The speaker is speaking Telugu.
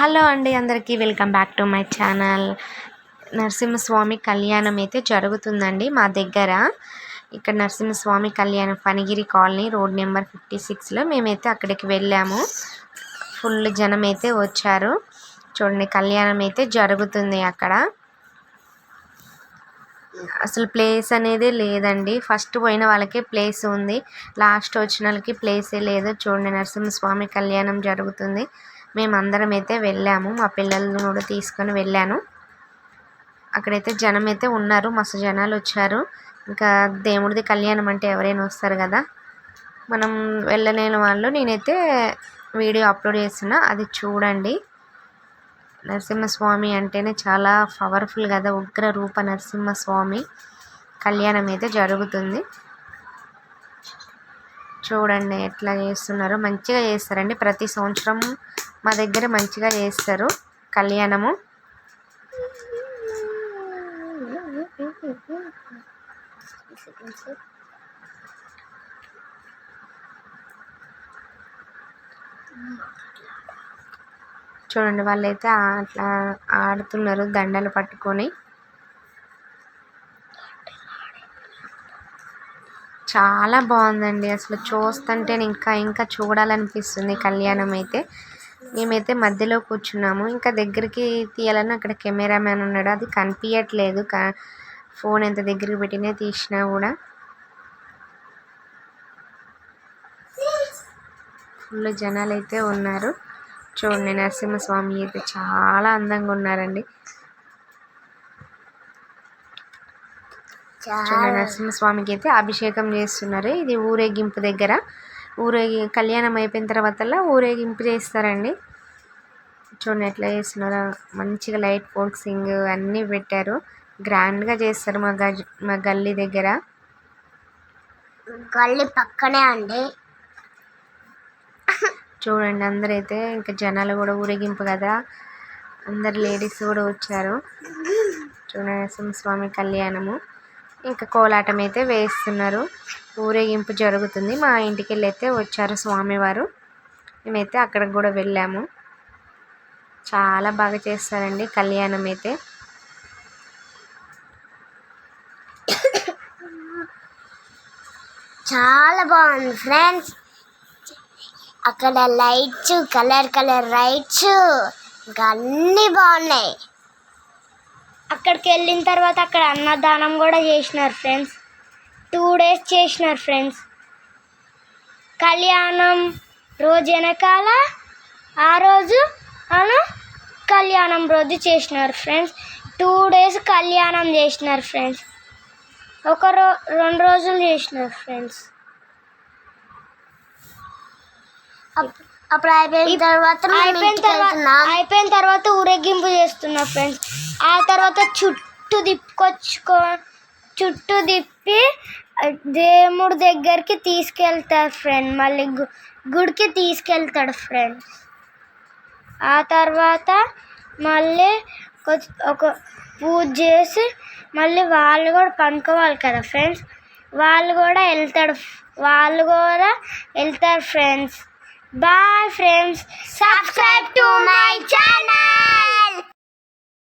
హలో అండి అందరికీ welcome back to my channel. Narasimhaswamy కళ్యాణం అయితే జరుగుతుందండి మా దగ్గర. ఇక్కడ నరసింహస్వామి కళ్యాణం Phanigiri colony road number fifty సిక్స్లో మేమైతే అక్కడికి వెళ్ళాము. ఫుల్ జనం అయితే వచ్చారు. చూడండి కళ్యాణం అయితే జరుగుతుంది అక్కడ. అసలు ప్లేస్ అనేది లేదండి. ఫస్ట్ పోయిన వాళ్ళకి ప్లేస్ ఉంది. లాస్ట్ వచ్చిన వాళ్ళకి ప్లేసే లేదు. చూడండి నరసింహస్వామి కళ్యాణం జరుగుతుంది. మేమందరం అయితే వెళ్ళాము. మా పిల్లలను కూడా తీసుకొని వెళ్ళాను. అక్కడైతే జనం అయితే ఉన్నారు. మస్తు జనాలు వచ్చారు. ఇంకా దేవుడిది కళ్యాణం అంటే ఎవరైనా వస్తారు కదా. మనం వెళ్ళలేని వాళ్ళు నేనైతే వీడియో అప్లోడ్ చేస్తున్నా. అది చూడండి. నరసింహస్వామి అంటేనే చాలా పవర్ఫుల్ కదా. ఉగ్ర రూప నరసింహస్వామి కళ్యాణం అయితే జరుగుతుంది. చూడండి ఎట్లా చేస్తున్నారో. మంచిగా చేస్తారండి. ప్రతి సంవత్సరం మా దగ్గర మంచిగా చేస్తారు. కళ్యాణము. చూడండి వాళ్ళైతే అట్లా ఆడుతున్నారు. దండలు పట్టుకొని. చాలా బాగుందండి. అసలు చూస్తుంటే ఇంకా ఇంకా చూడాలనిపిస్తుంది కళ్యాణం అయితే మేమైతే మధ్యలో కూర్చున్నాము. ఇంకా దగ్గరికి తీయాలని అక్కడ కెమెరామ్యాన్ ఉన్నాడు. అది కనిపించట్లేదు ఫోన్ ఎంత దగ్గరికి పెట్టినా తీసినా కూడా. ఫుల్ జనాలు అయితే ఉన్నారు. చూడండి నరసింహస్వామి అయితే చాలా అందంగా ఉన్నారండి. చూడండి నరసింహస్వామికి అయితే అభిషేకం చేస్తున్నారు. ఇది ఊరేగింపు దగ్గర. ఊరేగి కళ్యాణం అయిపోయిన తర్వాత ఊరేగింపు చేస్తారండి. చూడండి ఎట్లా చేస్తున్నారో. మంచిగా లైట్ ఫోక్సింగ్ అన్నీ పెట్టారు. గ్రాండ్గా చేస్తారు మా గజ్ మా గల్లీ దగ్గర. గల్లీ పక్కనే అండి. చూడండి అందరైతే ఇంకా జనాలు కూడా ఊరేగింపు కదా. అందరు లేడీస్ కూడా వచ్చారు. చూడండి నరసింహస్వామి కళ్యాణము. ఇంకా కోలాటం అయితే వేస్తున్నారు. ఊరేగింపు జరుగుతుంది. మా ఇంటికి వెళ్ళి అయితే వచ్చారు స్వామివారు. మేమైతే అక్కడికి కూడా వెళ్ళాము. చాలా బాగా చేస్తారండి కళ్యాణం అయితే. చాలా బాగుంది ఫ్రెండ్స్. అక్కడ లైట్స్ కలర్ కలర్ లైట్స్ ఇంకా అన్నీ బాగున్నాయి. అక్కడికి వెళ్ళిన తర్వాత అక్కడ అన్నదానం కూడా చేసినారు ఫ్రెండ్స్. టూ డేస్ చేసినారు ఫ్రెండ్స్. కళ్యాణం రోజు వెనకాల ఆ రోజు అను కళ్యాణం రోజు చేసినారు ఫ్రెండ్స్. టూ డేస్ కళ్యాణం చేసినారు ఫ్రెండ్స్. ఒక రో రెండు రోజులు చేసినారు ఫ్రెండ్స్. అప్పుడు అయిపోయిన తర్వాత అయిపోయిన తర్వాత అయిపోయిన తర్వాత ఊరేగింపు చేస్తున్నా ఫ్రెండ్స్. ఆ తర్వాత చుట్టూ తిప్పుకొచ్చుకో చుట్టూ తిప్పి దేవుడి దగ్గరికి తీసుకెళ్తారు ఫ్రెండ్ మళ్ళీ గు గుడికి తీసుకెళ్తాడు ఫ్రెండ్స్ ఆ తర్వాత మళ్ళీ ఒక పూజ చేసి మళ్ళీ వాళ్ళు కూడా పనుకోవాలి కదా ఫ్రెండ్స్ వాళ్ళు కూడా వెళ్తాడు వాళ్ళు కూడా వెళ్తారు friends boy friends subscribe to my channel